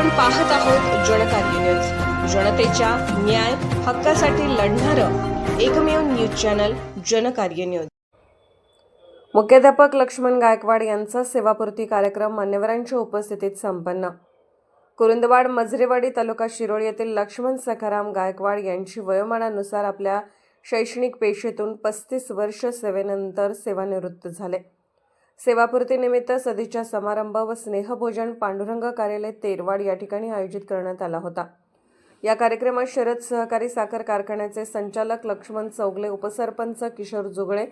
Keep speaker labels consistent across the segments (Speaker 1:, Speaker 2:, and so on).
Speaker 1: आपण पाहत आहोत जनकार्य न्यूज जनतेच्या न्याय हक्कासाठी लढणारं एकमेव न्यूज चॅनल जनकार्य न्यूज मुख्याध्यापक लक्ष्मण गायकवाड यांचा सेवापूर्ती कार्यक्रम मान्यवरांच्या उपस्थितीत संपन्न. कुरुंदवाड मजरेवाडी तालुका शिरोळ येथील लक्ष्मण सखाराम गायकवाड यांची वयोमानानुसार आपल्या शैक्षणिक पेशेतून पस्तीस वर्ष सेवेनंतर सेवानिवृत्त झाले. सेवापूर्तीनिमित्त सदिच्छा समारंभ व स्नेहभोजन पांडुरंग कार्यालय तेरवाड या ठिकाणी आयोजित करण्यात आला होता. या कार्यक्रमात शरद सहकारी साखर कारखान्याचे संचालक लक्ष्मण चौगले उपसरपंच किशोर जुगळे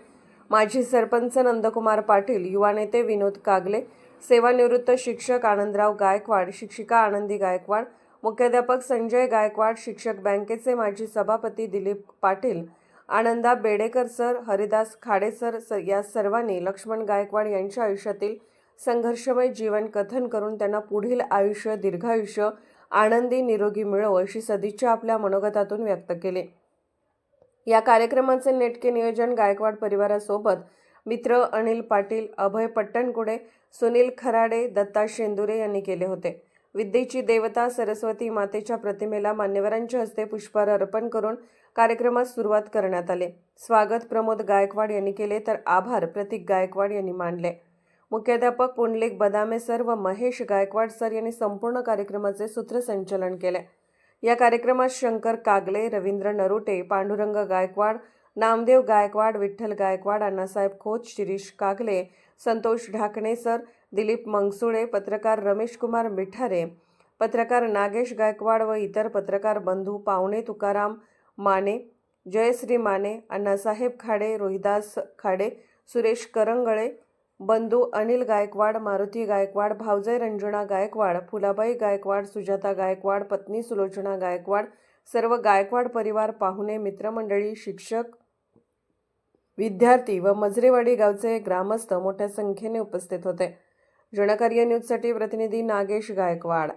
Speaker 1: माजी सरपंच नंदकुमार पाटील युवा नेते विनोद कागले सेवानिवृत्त शिक्षक आनंदराव गायकवाड शिक्षिका आनंदी गायकवाड मुख्याध्यापक संजय गायकवाड शिक्षक बँकेचे माजी सभापती दिलीप पाटील आनंदा बेडेकर सर हरिदास खाडे सर स- या सर्वांनी लक्ष्मण गायकवाड यांच्या आयुष्यातील संघर्षमय जीवन कथन करून त्यांना पुढील आयुष्य दीर्घायुष्य आनंदी निरोगी मिळो अशी सदिच्छा आपल्या मनोगतातून व्यक्त केली. या कार्यक्रमाचे नेटके नियोजन गायकवाड परिवारासोबत मित्र अनिल पाटील अभय पट्टणकुडे सुनील खराडे दत्ता शेंदुरे यांनी केले होते. विद्येची देवता सरस्वती मातेच्या प्रतिमेला मान्यवरांच्या हस्ते पुष्पहार अर्पण करून कार्यक्रमास सुरुवात करण्यात आले. स्वागत प्रमोद गायकवाड यांनी केले तर आभार प्रतीक गायकवाड यांनी मानले. मुख्याध्यापक पुंडलिक बदामे सर व महेश गायकवाड सर यांनी संपूर्ण कार्यक्रमाचे सूत्रसंचलन केले. या कार्यक्रमात शंकर कागले रवींद्र नरुटे पांडुरंग गायकवाड नामदेव गायकवाड विठ्ठल गायकवाड अण्णासाहेब खोत शिरीष कागले संतोष ढाकणे सर दिलीप मंगसुळे पत्रकार रमेश कुमार मिठारे पत्रकार नागेश गायकवाड व इतर पत्रकार बंधू पावणे तुकाराम माने जयश्री माने अण्णासाहेब खाडे रोहिदास खाडे सुरेश करंगळे बंधू अनिल गायकवाड मारुती गायकवाड भावजय रंजना गायकवाड फुलाबाई गायकवाड सुजाता गायकवाड पत्नी सुलोचना गायकवाड सर्व गायकवाड परिवार पाहुणे मित्रमंडळी शिक्षक विद्यार्थी व मजरेवाडी गावचे ग्रामस्थ मोठ्या संख्येने उपस्थित होते. जनकार्य न्यूजसाठी प्रतिनिधी नागेश गायकवाड.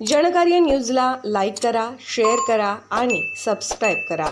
Speaker 1: जनकार्य न्यूजला लाईक करा शेअर करा आणि सबस्क्राईब करा.